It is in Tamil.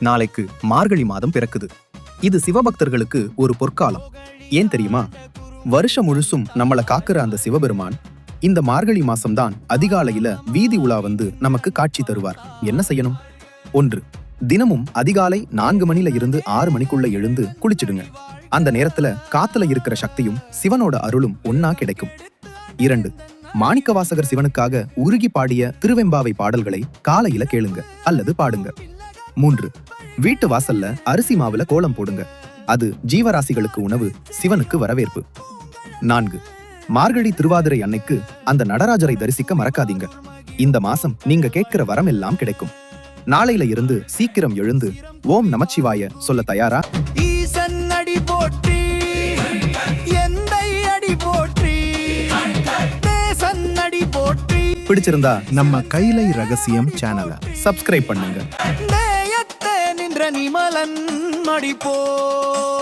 நாளைக்கு மார்கழி மாதம் பிறக்குது. இது சிவபக்தர்களுக்கு ஒரு பொற்காலம். ஏன் தெரியுமா? வருஷம் முழுசும் நம்மள காக்குற அந்த சிவபெருமான் இந்த மார்கழி மாசம்தான் அதிகாலையில வீதி உலா வந்து நமக்கு காட்சி தருவார். என்ன செய்யணும்? ஒன்று தினமும் அதிகாலை நான்கு மணில இருந்து ஆறு மணிக்குள்ள எழுந்து குளிச்சிடுங்க. அந்த நேரத்துல காத்துல இருக்கிற சக்தியும் சிவனோட அருளும் ஒன்னா கிடைக்கும். இரண்டு மாணிக்கவாசகர் சிவனுக்காக உருகி பாடிய திருவெம்பாவை பாடல்களை காலையில கேளுங்க அல்லது பாடுங்க. மூன்று. வீட்டு வாசல்ல அரிசி மாவுல கோலம் போடுங்க. அது ஜீவராசிகளுக்கு உணவு சிவனுக்கு வரவேற்பு. நான்கு. மார்கழி திருவாதிரை அன்னைக்கு அந்த நடராஜரை தரிசிக்க மறக்காதீங்க. இந்த மாசம் நீங்க கேட்கிற வரம் எல்லாம் கிடைக்கும். நாளையில இருந்து சீக்கிரம் எழுந்து ஓம் நமச்சிவாய சொல்ல தயாரா? ஈசன் அடி போற்றி எந்தை அடி போற்றி தேசன் அடி போற்றி. பிடிச்சிருந்தா நம்ம கைலை ரகசியம் சேனலை சப்ஸ்கிரைப் பண்ணுங்க. நேயத்தே நின்ற நிமலன்